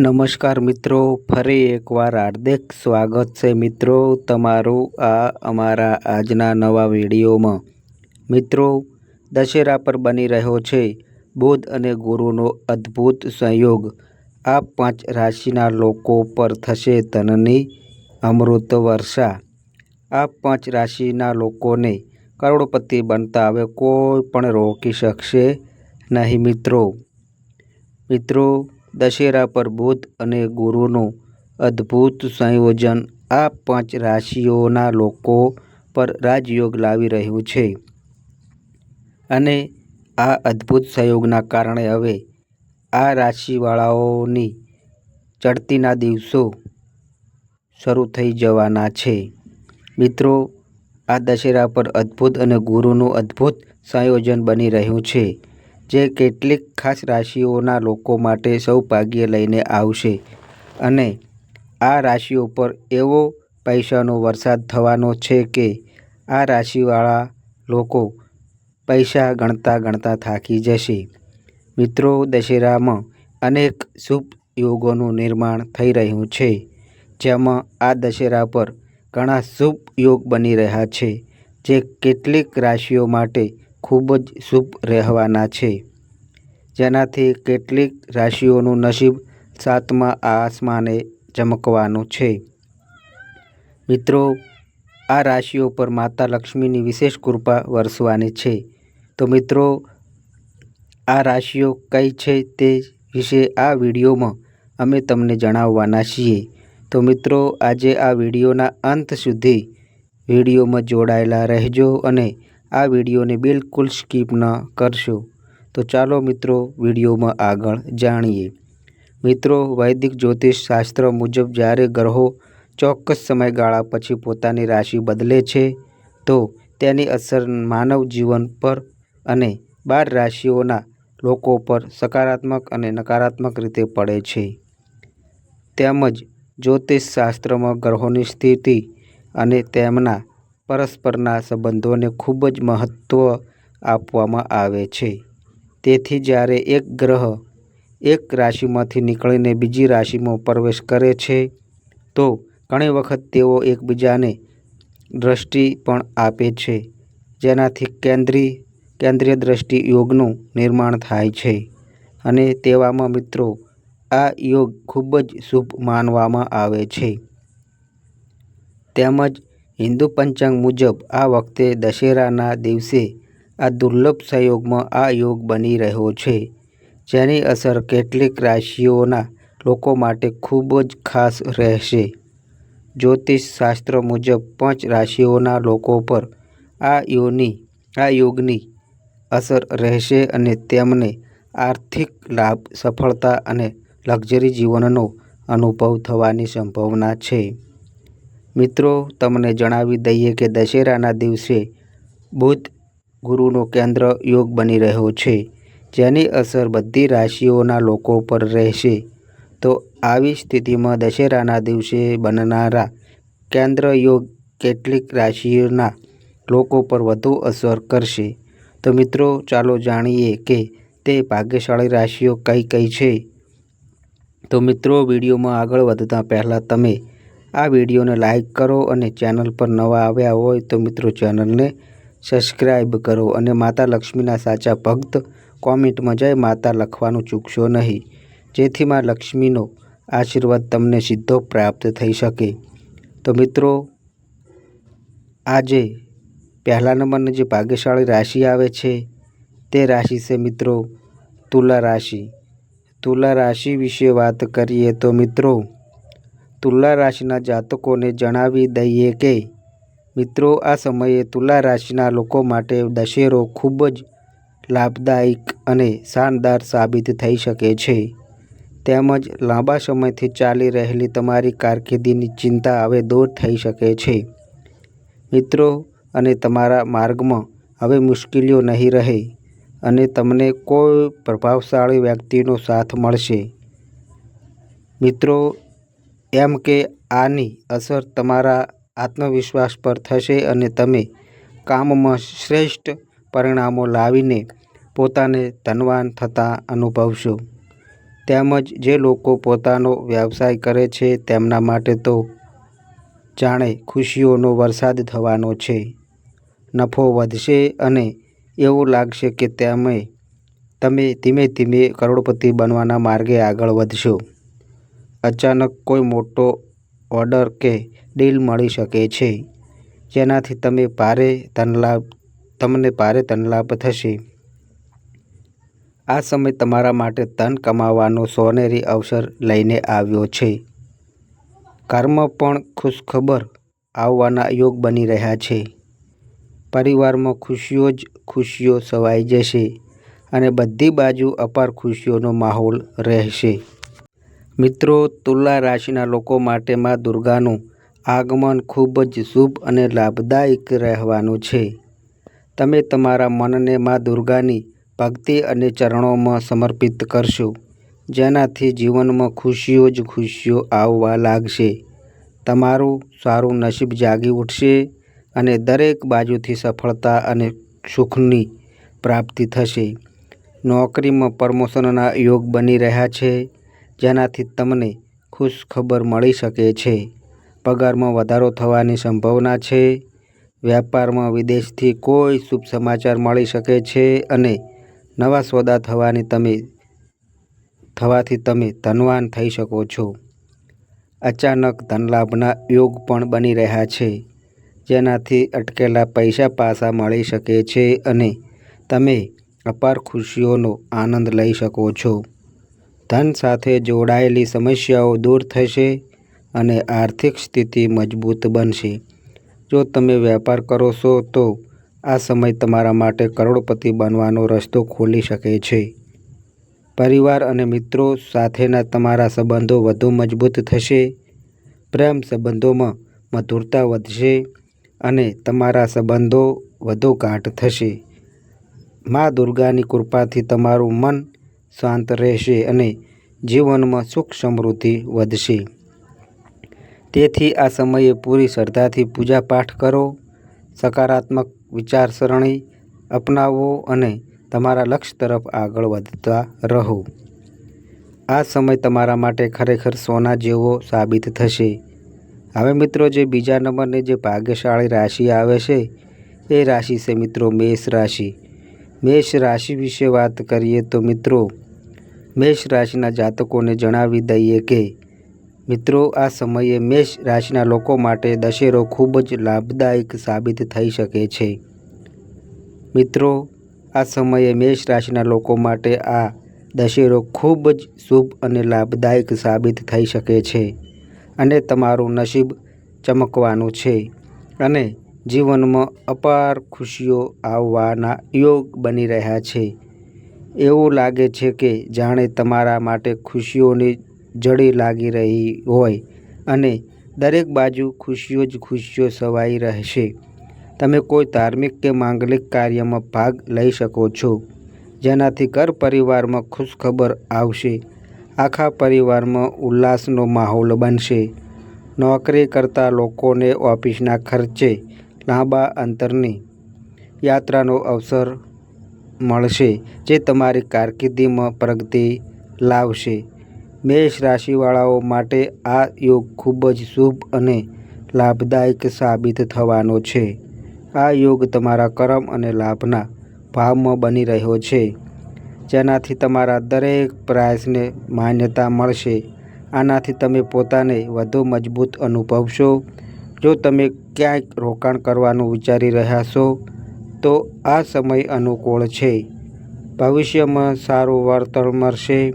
નમસ્કાર મિત્રો, ફરી એકવાર હાર્દિક સ્વાગત છે મિત્રો તમારું આ અમારા આજના નવા વિડીયોમાં. મિત્રો, દશેરા પર બની રહ્યો છે બુધ અને ગુરુનો અદ્ભુત સંયોગ. આ પાંચ રાશિના લોકો પર થશે ધનની અમૃત વર્ષા. આ પાંચ રાશિના લોકોને કરોડપતિ બનતા હવે કોઈ પણ રોકી શકશે નહીં મિત્રો. મિત્રો દશેરા પર બુધ અને ગુરુનું અદ્ભુત સંયોજન આ પાંચ રાશિઓના લોકો પર રાજયોગ લાવી રહ્યું છે. અને આ અદ્ભુત સંયોગના કારણે હવે આ રાશિવાળાઓની ચડતીના દિવસો શરૂ થઈ જવાના છે. મિત્રો, આ દશેરા પર અદ્ભુત અને ગુરુનું અદ્ભુત સંયોજન બની રહ્યું છે. જે કેટલીક ખાસ રાશિઓના લોકો માટે સૌભાગ્ય લઈને આવશે. અને આ રાશિઓ પર એવો પૈસાનો વરસાદ થવાનો છે કે આ રાશિવાળા લોકો પૈસા ગણતા ગણતા થાકી જશે. મિત્રો, દશેરામાં અનેક શુભ યોગોનું નિર્માણ થઈ રહ્યું છે, જેમાં આ દશેરા પર ઘણા શુભ યોગ બની રહ્યા છે, જે કેટલીક રાશિઓ માટે ખૂબ જ શુભ રહેવાના છે. જેનાથી કેટલીક રાશિઓનું નસીબ સાતમા આસમાને ચમકવાનું છે. મિત્રો, આ રાશિઓ પર માતા લક્ષ્મીની વિશેષ કૃપા વરસવાની છે. તો મિત્રો, આ રાશિઓ કઈ છે તે વિશે આ વિડીયોમાં અમે તમને જણાવવાના છીએ. તો મિત્રો, આજે આ વિડીયોના અંત સુધી વિડીયોમાં જોડાયેલા રહેજો અને આ વિડીયોને બિલકુલ સ્કીપ ન કરશો. તો ચાલો મિત્રો વિડીયોમાં આગળ જાણીએ. મિત્રો, વૈદિક જ્યોતિષ શાસ્ત્ર મુજબ જ્યારે ગ્રહો ચોક્કસ સમયગાળા પછી પોતાની રાશિ બદલે છે, તો તેની અસર માનવ જીવન પર અને બાર રાશિઓના લોકો પર સકારાત્મક અને નકારાત્મક રીતે પડે છે. તેમજ જ્યોતિષ શાસ્ત્રમાં ગ્રહોની સ્થિતિ અને તેમના પરસ્પરના સંબંધોને ખૂબ જ મહત્ત્વ આપવામાં આવે છે. તેથી જ્યારે એક ગ્રહ એક રાશિમાંથી નીકળીને બીજી રાશિમાં પ્રવેશ કરે છે, તો ઘણી વખત તેઓ એકબીજાને દ્રષ્ટિ પણ આપે છે, જેનાથી કેન્દ્રીય કેન્દ્રીય દ્રષ્ટિ યોગનું નિર્માણ થાય છે. અને તેવામાં મિત્રો, આ યોગ ખૂબ જ શુભ માનવામાં આવે છે. તેમજ હિન્દુ પંચાંગ મુજબ આ વખતે દશેરાના દિવસે આ દુર્લભ સંયોગમાં આ યોગ બની રહ્યો છે, જેની અસર કેટલીક રાશિઓના લોકો માટે ખૂબ જ ખાસ રહેશે. જ્યોતિષ શાસ્ત્ર મુજબ પાંચ રાશિઓના લોકો પર આ યોની, આ યોગની અસર રહેશે અને તેમને આર્થિક લાભ, સફળતા અને લક્ઝરી જીવનનો અનુભવ થવાની સંભાવના છે. મિત્રો, તમને જણાવી દઈએ કે દશેરાના દિવસે બુધ ગુરુનો કેન્દ્ર યોગ બની રહ્યો છે, જેની અસર બધી રાશિઓના લોકો પર રહેશે. તો આવી સ્થિતિમાં દશેરાના દિવસે બનનારા કેન્દ્ર યોગ કેટલીક રાશિઓના લોકો પર વધુ અસર કરશે. તો મિત્રો, ચાલો જાણીએ કે તે ભાગ્યશાળી રાશિઓ કઈ કઈ છે. તો મિત્રો, વિડીયોમાં આગળ વધતા પહેલાં તમે આ વિડીયોને લાઇક કરો અને ચેનલ પર નવા આવ્યા હોય તો મિત્રો ચેનલને સબસ્ક્રાઈબ કરો અને માતા લક્ષ્મીના સાચા ભક્ત કોમેન્ટમાં જય માતા લખવાનું ચૂકશો નહીં. જેથી માં લક્ષ્મીનો આશીર્વાદ તમને સીધો પ્રાપ્ત થઈ શકે. તો મિત્રો, આજે પહેલા નંબરની જે ભાગ્યશાળી રાશિ આવે છે, તે રાશિ છે મિત્રો તુલા રાશિ. તુલા રાશિ વિશે વાત કરીએ તો મિત્રો તુલા રાશિના જાતકોને જણાવી દઈએ કે, મિત્રો, આ સમયે તુલા રાશિના લોકો માટે દશેરો ખૂબ જ લાભદાયક અને શાનદાર સાબિત થઈ શકે છે. તેમજ લાંબા સમયથી ચાલી રહેલી તમારી કારકિર્દીની ચિંતા હવે દૂર થઈ શકે છે. મિત્રો, અને તમારા માર્ગમાં હવે મુશ્કેલીઓ નહીં રહે અને તમને કોઈ પ્રભાવશાળી વ્યક્તિનો સાથ મળશે. મિત્રો એમ કે આની અસર તમારા આત્મવિશ્વાસ પર થશે અને તમે કામમાં શ્રેષ્ઠ પરિણામો લાવીને પોતાને ધનવાન થતા અનુભવશો. તેમજ જે લોકો પોતાનો વ્યવસાય કરે છે તેમના માટે તો જાણે ખુશીઓનો વરસાદ થવાનો છે. નફો વધશે અને એવું લાગશે કે તમે તમે ધીમે ધીમે કરોડપતિ બનવાના માર્ગે આગળ વધશો. અચાનક કોઈ મોટો ઓર્ડર કે ડીલ મળી શકે છે. જેનાથી તમે ભારે ધનલાભ, તમને ભારે ધનલાભ થશે. આ સમય તમારા માટે ધન કમાવાનો સોનેરી અવસર લઈને આવ્યો છે. કર્મ પણ ખુશખબર આવવાના યોગ બની રહ્યા છે. પરિવારમાં ખુશીઓ જ ખુશીઓ સવાઈ જશે અને બધી બાજુ અપાર ખુશીઓનો માહોલ રહેશે. મિત્રો, તુલા રાશિના લોકો માટે મા દુર્ગાનું આગમન ખૂબ જ શુભ અને લાભદાયક રહેવાનું છે. તમે તમારા મનને મા દુર્ગાની ભક્તિ અને ચરણોમાં સમર્પિત કરશો, જેનાથી જીવનમાં ખુશીઓ જ ખુશીઓ આવવા લાગશે. તમારું સારું નસીબ જાગી ઉઠશે અને દરેક બાજુથી સફળતા અને સુખની પ્રાપ્તિ થશે. નોકરીમાં પ્રમોશનના યોગ બની રહ્યા છે. જેનાથી તમને ખુશ ખબર મળી શકે છે. પગારમાં વધારો થવાની સંભાવના છે. વ્યાપારમાં વિદેશથી કોઈ શુભ સમાચાર મળી શકે છે અને નવા સોદા થવાની તમે, થવાથી તમે ધનવાન થઈ શકો છો. અચાનક ધનલાભના યોગ પણ બની રહ્યા છે, જેનાથી અટકેલા પૈસા પાછા મળી શકે છે અને તમે અપાર ખુશીઓનો આનંદ લઈ શકો છો. ધન સાથે જોડાયેલી સમસ્યાઓ દૂર થશે અને આર્થિક સ્થિતિ મજબૂત બનશે. જો તમે વેપાર કરો છો, તો આ સમય તમારા માટે કરોડપતિ બનવાનો રસ્તો ખોલી શકે છે. પરિવાર અને મિત્રો સાથેના તમારા સંબંધો વધુ મજબૂત થશે. પ્રેમ સંબંધોમાં મધુરતા વધશે અને તમારા સંબંધો વધુ ગાંઠ થશે. મા દુર્ગાની કૃપાથી તમારું મન શાંત રહેશે અને જીવનમાં સુખ સમૃદ્ધિ વધશે. તેથી આ સમયે પૂરી શ્રદ્ધાથી પૂજાપાઠ કરો, સકારાત્મક વિચારસરણી અપનાવો અને તમારા લક્ષ્ય તરફ આગળ વધતા રહો. આ સમય તમારા માટે ખરેખર સોના જેવો સાબિત થશે. હવે મિત્રો, જે બીજા નંબરની જે ભાગ્યશાળી રાશિ આવે છે, એ રાશિ છે મિત્રો, મેષ રાશિ. મેષ રાશિ વિશે વાત કરીએ તો મિત્રો મેષ રાશિના જાતકોને જણાવી દઈએ કે, મિત્રો, આ સમયે મેષ રાશિના લોકો માટે દશેરો ખૂબ જ લાભદાયક સાબિત થઈ શકે છે. મિત્રો, આ સમયે મેષ રાશિના લોકો માટે આ દશેરો ખૂબ જ શુભ અને લાભદાયક સાબિત થઈ શકે છે અને તમારું નસીબ ચમકવાનું છે અને જીવનમાં અપાર ખુશીઓ આવવાના યોગ બની રહ્યા છે. એવું લાગે છે કે જાણે તમારા માટે ખુશીઓની જડી લાગી રહી હોય અને દરેક બાજુ ખુશીઓ જ ખુશીઓ સવાઈ રહેશે. તમે કોઈ ધાર્મિક કે માંગલિક કાર્યમાં ભાગ લઈ શકો છો, જેનાથી ઘર પરિવારમાં ખુશખબર આવશે, આખા પરિવારમાં ઉલ્લાસનો માહોલ બનશે. નોકરી કરતા લોકોને ઓફિસના ખર્ચે લાંબા અંતરની યાત્રાનો અવસર મળશે, જે તમારી કારકિર્દીમાં પ્રગતિ લાવશે. મેષ રાશિવાળાઓ માટે આ યોગ ખૂબ જ શુભ અને લાભદાયક સાબિત થવાનો છે. આ યોગ તમારા કરમ અને લાભના ભાવમાં બની રહ્યો છે. જેનાથી તમારા દરેક પ્રયાસને માન્યતા મળશે. આનાથી તમે પોતાને વધુ મજબૂત અનુભવશો. જો તમે ક્યાંક રોકાણ કરવાનું વિચારી રહ્યા છો તો આ સમય અનુકૂળ છે. ભવિષ્યમાં સારું વળતર મળશે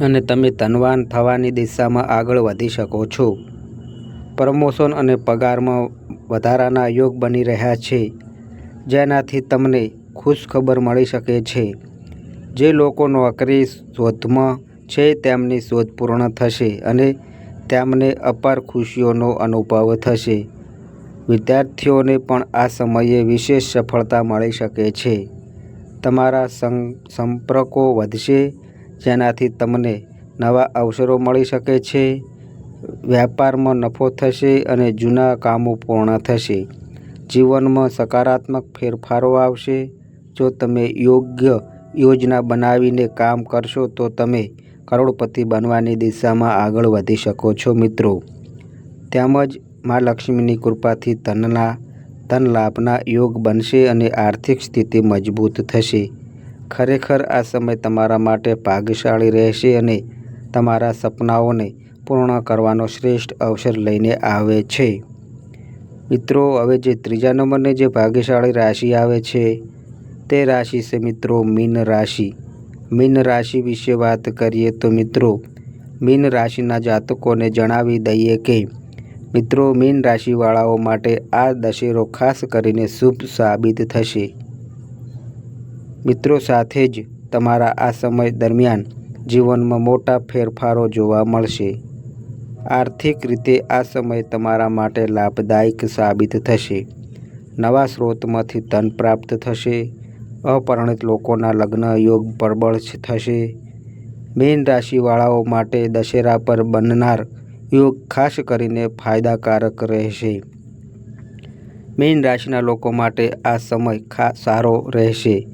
અને તમે ધનવાન થવાની દિશામાં આગળ વધી શકો છો. પ્રમોશન અને પગારમાં વધારાના યોગ બની રહ્યા છે, જેનાથી તમને ખુશ ખબર મળી શકે છે. જે લોકો નોકરી શોધમાં છે, તેમની શોધ પૂર્ણ થશે અને તેમને અપાર ખુશીઓનો અનુભવ થશે. વિદ્યાર્થીઓને પણ આ સમયે વિશેષ સફળતા મળી શકે છે. તમારા સંપર્કો વધશે, જેનાથી તમને નવા અવસરો મળી શકે છે. વ્યાપારમાં નફો થશે અને જૂના કામો પૂર્ણ થશે. જીવનમાં સકારાત્મક ફેરફારો આવશે. જો તમે યોગ્ય યોજના બનાવીને કામ કરશો, તો તમે કરોડપતિ બનવાની દિશામાં આગળ વધી શકો છો મિત્રો. તેમજ મા લક્ષ્મીની કૃપાથી ધનના ધન લાભના યોગ બનશે અને આર્થિક સ્થિતિ મજબૂત થશે. ખરેખર આ સમય તમારા માટે ભાગ્યશાળી રહેશે અને તમારા સપનાઓને પૂર્ણ કરવાનો શ્રેષ્ઠ અવસર લઈને આવે છે. મિત્રો, હવે જે ત્રીજા નંબરની જે ભાગ્યશાળી રાશિ આવે છે, તે રાશિ છે મિત્રો મીન રાશિ. મીન રાશિ વિશે વાત કરીએ તો મિત્રો, મીન રાશિના જાતકોને જણાવી દઈએ કે મિત્રો, મીન રાશિવાળાઓ માટે આ દશેરો ખાસ કરીને શુભ સાબિત થશે. મિત્રો, સાથે જ તમારા આ સમય દરમિયાન જીવનમાં મોટા ફેરફારો જોવા મળશે. આર્થિક રીતે આ સમય તમારા માટે લાભદાયક સાબિત થશે. નવા સ્ત્રોતમાંથી ધન પ્રાપ્ત થશે. અપરિણિત લોકોના લગ્ન યોગ પ્રબળ થશે. મીન રાશિવાળાઓ માટે દશેરા પર બનનાર યોગ ખાસ કરીને ફાયદાકારક રહેશે. મીન રાશિના લોકો માટે આ સમય ખાસ સારો રહેશે.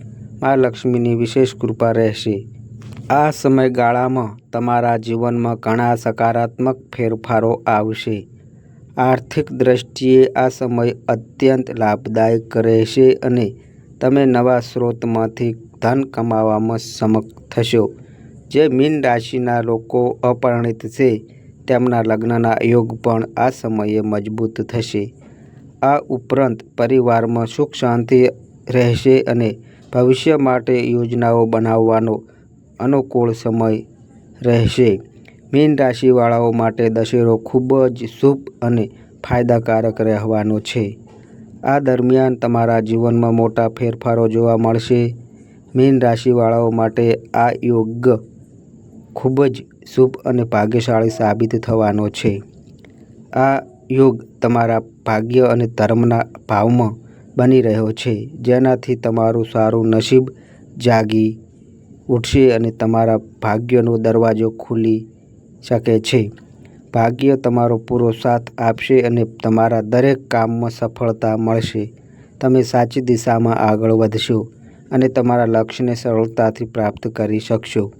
મા લક્ષ્મીની વિશેષ કૃપા રહેશે. આ સમયગાળામાં તમારા જીવનમાં ઘણા સકારાત્મક ફેરફારો આવશે. આર્થિક દ્રષ્ટિએ આ સમય અત્યંત લાભદાયક રહેશે અને તમે નવા સ્રોતમાંથી ધન કમાવામાં સમર્થ થશો. જે મીન રાશિના લોકો અપરિણિત છે તેમના લગ્નના યોગ પણ આ સમયે મજબૂત થશે. આ ઉપરાંત પરિવારમાં સુખ શાંતિ રહેશે અને ભવિષ્ય માટે યોજનાઓ બનાવવાનો અનુકૂળ સમય રહેશે. મીન રાશિવાળાઓ માટે દશેરો ખૂબ જ શુભ અને ફાયદાકારક રહેવાનો છે. આ દરમિયાન તમારા જીવનમાં મોટા ફેરફારો જોવા મળશે. મીન રાશિવાળાઓ માટે આ યોગ ખૂબ જ શુભ અને ભાગ્યશાળી સાબિત થવાનો છે. આ યોગ તમારા ભાગ્ય અને ધર્મના ભાવમાં બની રહ્યો છે. જેનાથી તમારું સારું નસીબ જાગી ઉઠશે અને તમારા ભાગ્યનો દરવાજો ખુલી શકે છે. ભાગ્ય તમારો પૂરો સાથ આપશે અને તમારા દરેક કામમાં સફળતા મળશે. તમે સાચી દિશામાં આગળ વધશો અને તમારા લક્ષ્યને સરળતાથી પ્રાપ્ત કરી શકશો.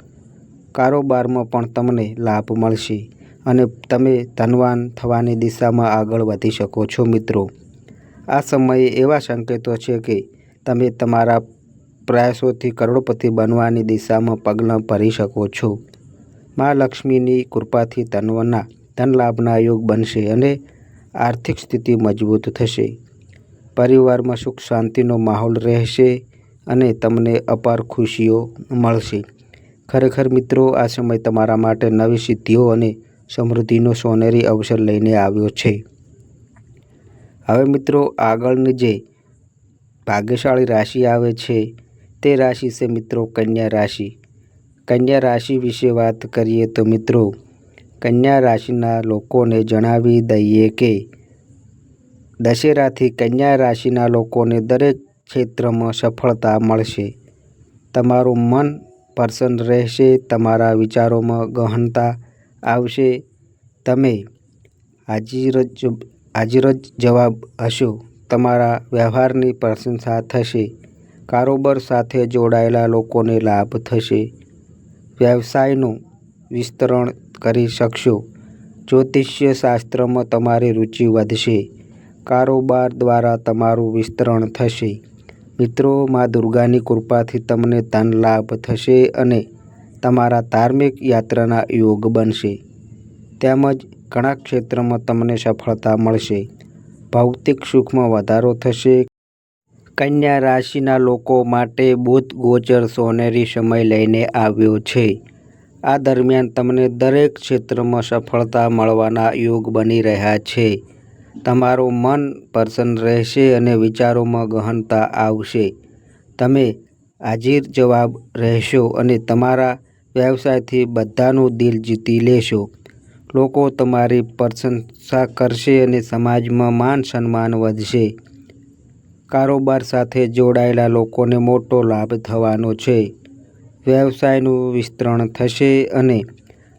કારોબારમાં પણ તમને લાભ મળશે અને તમે ધનવાન થવાની દિશામાં આગળ વધી શકો છો મિત્રો. આ સમયે એવા સંકેતો છે કે તમે તમારા પ્રયાસોથી કરોડપતિ બનવાની દિશામાં પગલાં ભરી શકો છો. મા લક્ષ્મીની કૃપાથી ધનવના, ધનલાભના યોગ બનશે અને આર્થિક સ્થિતિ મજબૂત થશે. પરિવારમાં સુખ શાંતિનો માહોલ રહેશે અને તમને અપાર ખુશીઓ મળશે. ખરેખર મિત્રો, આ સમય તમારા માટે નવી સિદ્ધિઓ અને સમૃદ્ધિનો સોનેરી અવસર લઈને આવ્યો છે. હવે મિત્રો, આગળની જે ભાગ્યશાળી રાશિ આવે છે, તે રાશિ છે મિત્રો કન્યા રાશિ. કન્યા રાશિ વિશે વાત કરીએ તો મિત્રો, કન્યા રાશિના લોકોને જણાવી દઈએ કે દશેરાથી કન્યા રાશિના લોકોને દરેક ક્ષેત્રમાં સફળતા મળશે. તમારું મન પ્રસન્ન રહેશે, તમારા વિચારોમાં ગહનતા આવશે, તમે હાજીર જ હાજર જ જવાબ હશો. તમારા વ્યવહારની પ્રશંસા થશે. કારોબાર સાથે જોડાયેલા લોકોને લાભ થશે. વ્યવસાયનું વિસ્તરણ કરી શકશો. જ્યોતિષ્ય શાસ્ત્રમાં તમારી રુચિ વધશે. કારોબાર દ્વારા તમારું વિસ્તરણ થશે. મિત્રો, મા દુર્ગાની કૃપાથી તમને ધન લાભ થશે અને તમારા ધાર્મિક યાત્રાના યોગ બનશે. તેમજ ઘણા ક્ષેત્રમાં તમને સફળતા મળશે. ભૌતિક સુખમાં વધારો થશે. કન્યા રાશિના લોકો માટે બુધ ગોચર સોનેરી સમય લઈને આવ્યો છે. આ દરમિયાન તમને દરેક ક્ષેત્રમાં સફળતા મળવાના યોગ બની રહ્યા છે. તમારું મન પ્રસન્ન રહેશે અને વિચારોમાં ગહનતા આવશે. તમે હાજીર જવાબ રહેશો અને તમારા વ્યવસાયથી બધાનું દિલ જીતી લેશો. લોકો તમારી પ્રશંસા કરશે અને સમાજમાં માન સન્માન વધશે. કારોબાર સાથે જોડાયેલા લોકોને મોટો લાભ થવાનો છે. વ્યવસાયનું વિસ્તરણ થશે અને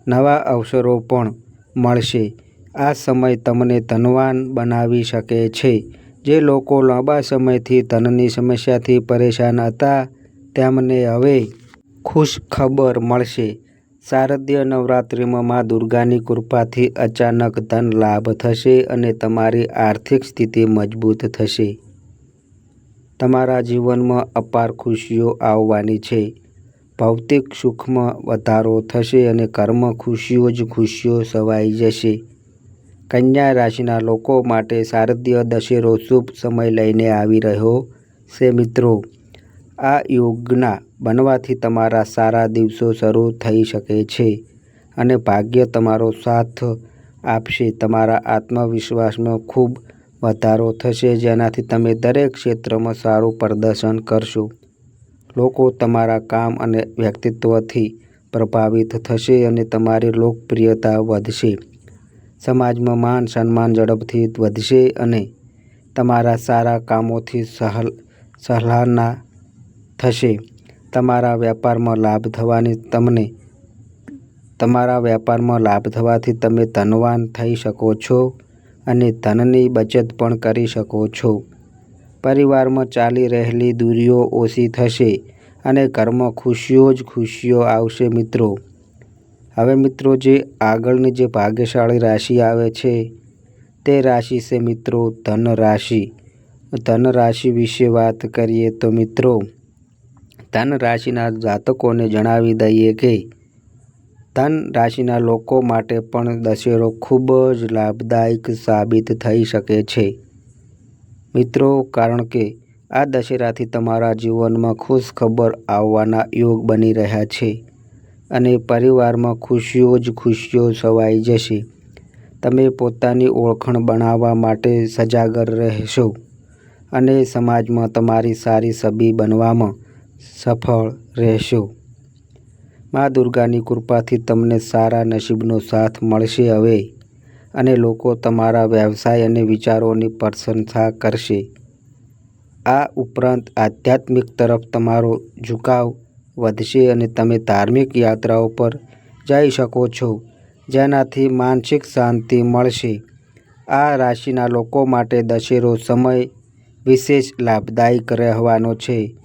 નવા અવસરો પણ મળશે. આ સમય તમને ધનવાન બનાવી શકે છે. જે લોકો લાંબા સમયથી ધનની સમસ્યાથી પરેશાન હતા, તેમને હવે ખુશ ખબર મળશે. શારદીય નવરાત્રિમાં મા દુર્ગાની કૃપાથી અચાનક ધન લાભ થશે અને તમારી આર્થિક સ્થિતિ મજબૂત થશે. તમારા જીવનમાં અપાર ખુશીઓ આવવાની છે. ભૌતિક સુખમાં વધારો થશે અને કર્મ ખુશીઓ જ ખુશીઓ સવાઈ જશે. કન્યા રાશિના લોકો માટે શારદીય દશેરો શુભ સમય લઈને આવી રહ્યો છે મિત્રો. આ યોગના બનવાથી તમારા સારા દિવસો શરૂ થઈ શકે છે અને ભાગ્ય તમારો સાથ આપશે. તમારા આત્મવિશ્વાસમાં ખૂબ વધારો થશે, જેનાથી તમે દરેક ક્ષેત્રમાં સારું પ્રદર્શન કરશો. લોકો તમારા કામ અને વ્યક્તિત્વથી પ્રભાવિત થશે અને તમારી લોકપ્રિયતા વધશે. સમાજમાં માન, સન્માન ઝડપથી વધશે અને તમારા સારા કામોથી સહલ સલાહના થશે. તમારા વેપારમાં લાભ થવાની તમને, તમારા વેપારમાં લાભ થવાથી તમે ધનવાન થઈ શકો છો અને ધનની બચત પણ કરી શકો છો. પરિવારમાં ચાલી રહેલી દૂરીઓ ઓછી થશે અને ઘરમાં ખુશીઓ જ ખુશીઓ આવશે મિત્રો. હવે મિત્રો જે આગળની જે ભાગ્યશાળી રાશિ આવે છે, તે રાશિ છે મિત્રો ધન રાશિ. ધન રાશિ વિશે વાત કરીએ તો મિત્રો, ધન રાશિના જાતકોને જણાવી દઈએ કે, ધન રાશિના લોકો માટે પણ દશેરો ખૂબ જ લાભદાયક સાબિત થઈ શકે છે. મિત્રો, કારણ કે આ દશેરાથી તમારા જીવનમાં ખુશ ખબર આવવાના યોગ બની રહ્યા છે. અને પરિવારમાં ખુશીઓ જ ખુશીઓ છવાઈ જશે. તમે પોતાની ઓળખાણ બનાવવા માટે સજાગર રહેશો અને સમાજમાં તમારી સારી છબી બનવામાં સફળ રહેશો. મા દુર્ગાની કૃપાથી તમને સારા નસીબનો સાથ મળશે હવે અને લોકો તમારા વ્યવસાય અને વિચારોની પ્રશંસા કરશે. આ ઉપરાંત આધ્યાત્મિક તરફ તમારો ઝુકાવ વધશે અને તમે ધાર્મિક યાત્રાઓ પર જઈ શકો છો, જેનાથી માનસિક શાંતિ મળશે. આ રાશિના લોકો માટે દશેરો સમય વિશેષ લાભદાયક રહેવાનો છે.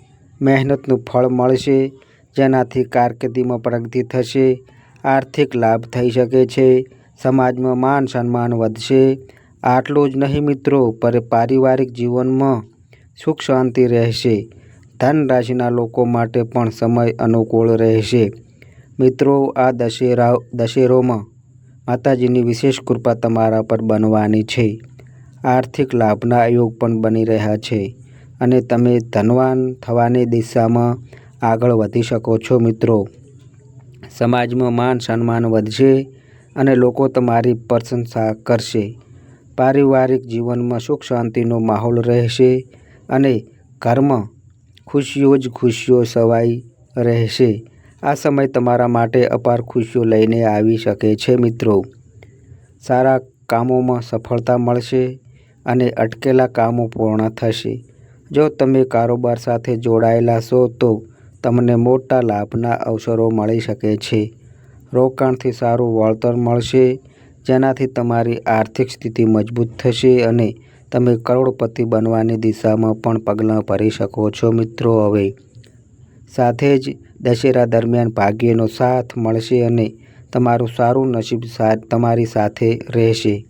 મહેનતનું ફળ મળશે, જેનાથી કારકિર્દીમાં પ્રગતિ થશે, આર્થિક લાભ થઈ શકે છે, સમાજમાં માન સન્માન વધશે. આટલું જ નહીં મિત્રો, પર પારિવારિક જીવનમાં સુખ શાંતિ રહેશે. ધન રાશિના લોકો માટે પણ સમય અનુકૂળ રહેશે. મિત્રો, આ દશેરા, દશેરોમાં માતાજીની વિશેષ કૃપા તમારા પર બનવાની છે. આર્થિક લાભના યોગ પણ બની રહ્યા છે અને તમે ધનવાન થવાની દિશામાં આગળ વધી શકો છો મિત્રો. સમાજમાં માન સન્માન વધશે અને લોકો તમારી પ્રશંસા કરશે. પારિવારિક જીવનમાં સુખ શાંતિનો માહોલ રહેશે અને ઘરમાં ખુશીઓ જ ખુશીઓ સવાઈ રહેશે. આ સમય તમારા માટે અપાર ખુશીઓ લઈને આવી શકે છે મિત્રો. સારા કામોમાં સફળતા મળશે અને અટકેલા કામો પૂર્ણ થશે. જો તમે કારોબાર સાથે જોડાયેલા છો તો તમને મોટા લાભના અવસરો મળી શકે છે. રોકાણથી સારું વળતર મળશે, જેનાથી તમારી આર્થિક સ્થિતિ મજબૂત થશે અને તમે કરોડપતિ બનવાની દિશામાં પણ પગલાં ભરી શકો છો મિત્રો હવે. સાથે જ દશેરા દરમિયાન ભાગ્યનો સાથ મળશે અને તમારું સારું નસીબ તમારી સાથે રહેશે.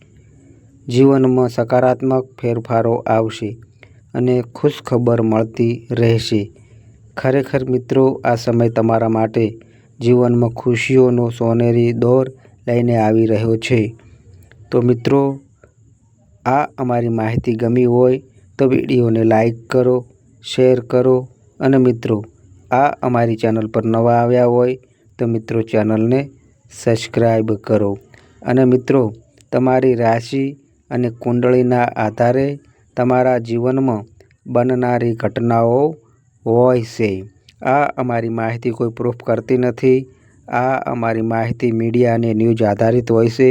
જીવનમાં સકારાત્મક ફેરફારો આવશે અને ખુશખબર મળતી રહેશે. ખરેખર મિત્રો, આ સમય તમારા માટે જીવનમાં ખુશીઓનો સોનેરી દોર લઈને આવી રહ્યો છે. તો મિત્રો આ અમારી માહિતી ગમી હોય તો વિડીયોને લાઈક કરો, શેર કરો અને મિત્રો, આ અમારી ચેનલ પર નવા આવ્યા હોય તો મિત્રો ચેનલને સબસ્ક્રાઈબ કરો. અને મિત્રો, તમારી રાશિ અને કુંડળીના આધારે તમારા જીવનમાં બનનારી ઘટનાઓ હોય છે. આ અમારી માહિતી કોઈ પ્રૂફ કરતી નથી. આ અમારી માહિતી મીડિયા અને ન્યૂઝ આધારિત હોય છે.